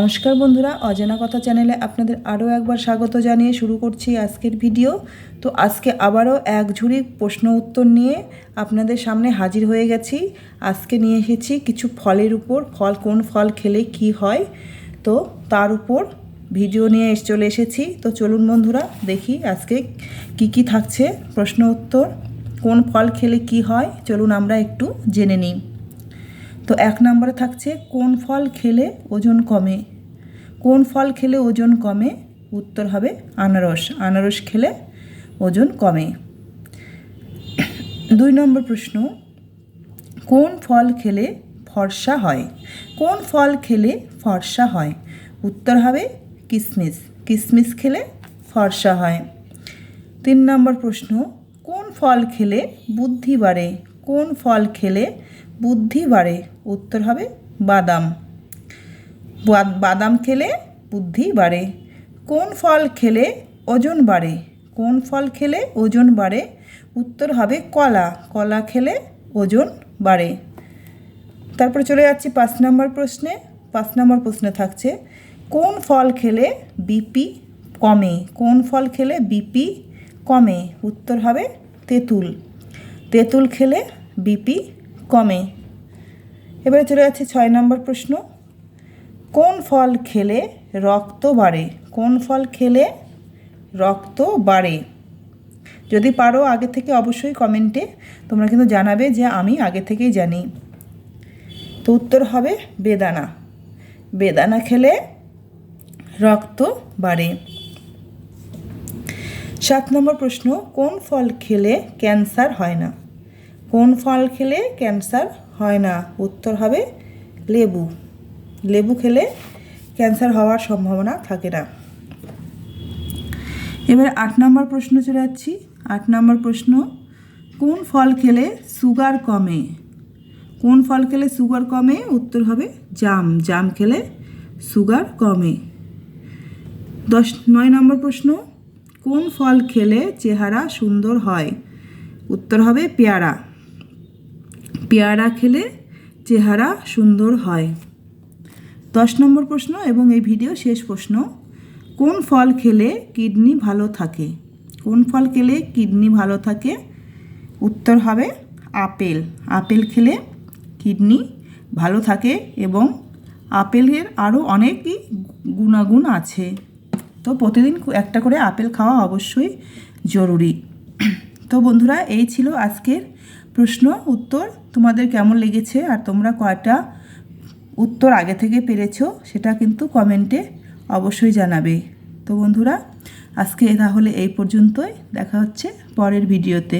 নমস্কার বন্ধুরা, অজানা কথা চ্যানেলে আপনাদের আরও একবার স্বাগত জানিয়ে শুরু করছি আজকের ভিডিও। তো আজকে আবারও এক ঝুড়ি প্রশ্ন উত্তর নিয়ে আপনাদের সামনে হাজির হয়ে গেছি। আজকে নিয়ে এসেছি কিছু ফলের উপর, ফল কোন ফল খেলে কি হয়, তো তার উপর ভিডিও নিয়ে এস- চলে এসেছি। তো চলুন বন্ধুরা, দেখি আজকে কি কি থাকছে প্রশ্ন উত্তর, কোন ফল খেলে কি হয়, চলুন আমরা একটু জেনে নিই। তো এক নম্বরে থাকছে, কোন ফল খেলে ওজন কমে কোন ফল খেলে ওজন কমে? উত্তর হবে আনারস। আনারস খেলে ওজন কমে। দুই নম্বর প্রশ্ন। কোন ফল খেলে ফর্সা হয়? কোন ফল খেলে ফর্সা হয়? উত্তর হবে কিসমিস। কিসমিস খেলে ফর্সা হয়। তিন নম্বর প্রশ্ন। কোন ফল খেলে বুদ্ধি বাড়ে? কোন ফল খেলে বুদ্ধি বাড়ে? উত্তর হবে বাদাম। বাদাম খেলে বুদ্ধি বাড়ে। কোন ফল খেলে ওজন বাড়ে? কোন ফল খেলে ওজন বাড়ে? উত্তর হবে কলা। কলা খেলে ওজন বাড়ে। তারপরে চলে যাচ্ছি পাঁচ নম্বর প্রশ্নে। পাঁচ নম্বর প্রশ্নে থাকছে, কোন ফল খেলে বিপি কমে? কোন ফল খেলে বিপি কমে? উত্তর হবে তেঁতুল। তেঁতুল খেলে বিপি কমে। এবারে চলে যাচ্ছে ছয় নম্বর প্রশ্ন। কোন ফল খেলে রক্ত বাড়ে? কোন ফল খেলে রক্ত বাড়ে? যদি পারো আগে থেকে অবশ্যই কমেন্টে তোমরা কিন্তু জানাবে যে আমি আগে থেকেই জানি। তো উত্তর হবে বেদানা। বেদানা খেলে রক্ত বাড়ে। সাত নম্বর প্রশ্ন, কোন ফল খেলে ক্যান্সার হয় না? কোন ফল খেলে ক্যান্সার হয় না? উত্তর হবে লেবু। লেবু খেলে ক্যান্সার হওয়ার সম্ভাবনা থাকে না। এবার আট নম্বর প্রশ্ন চলে যাচ্ছি। আট নম্বর প্রশ্ন, কোন ফল খেলে সুগার কমে? কোন ফল খেলে সুগার কমে? উত্তর হবে জাম। জাম খেলে সুগার কমে। দশ, নয় নম্বর প্রশ্ন, কোন ফল খেলে চেহারা সুন্দর হয়? উত্তর হবে পেয়ারা। পেয়ারা খেলে চেহারা সুন্দর হয়। দশ নম্বর প্রশ্ন এবং এই ভিডিও শেষ প্রশ্ন, কোন ফল খেলে কিডনি ভালো থাকে? কোন ফল খেলে কিডনি ভালো থাকে? উত্তর হবে আপেল। আপেল খেলে কিডনি ভালো থাকে এবং আপেলের আরও অনেকই গুণাগুণ আছে। তো প্রতিদিন একটা করে আপেল খাওয়া অবশ্যই জরুরি। তো বন্ধুরা, এই ছিল আজকের প্রশ্ন, উত্তর। তোমাদের কেমন লেগেছে? আর তোমরা কয়টা উত্তর আগে থেকে পেরেছ, সেটা কিন্তু কমেন্টে অবশ্যই জানাবে। তো বন্ধুরা, আজকে তাহলে এই পর্যন্তই। দেখা হচ্ছে পরের ভিডিওতে।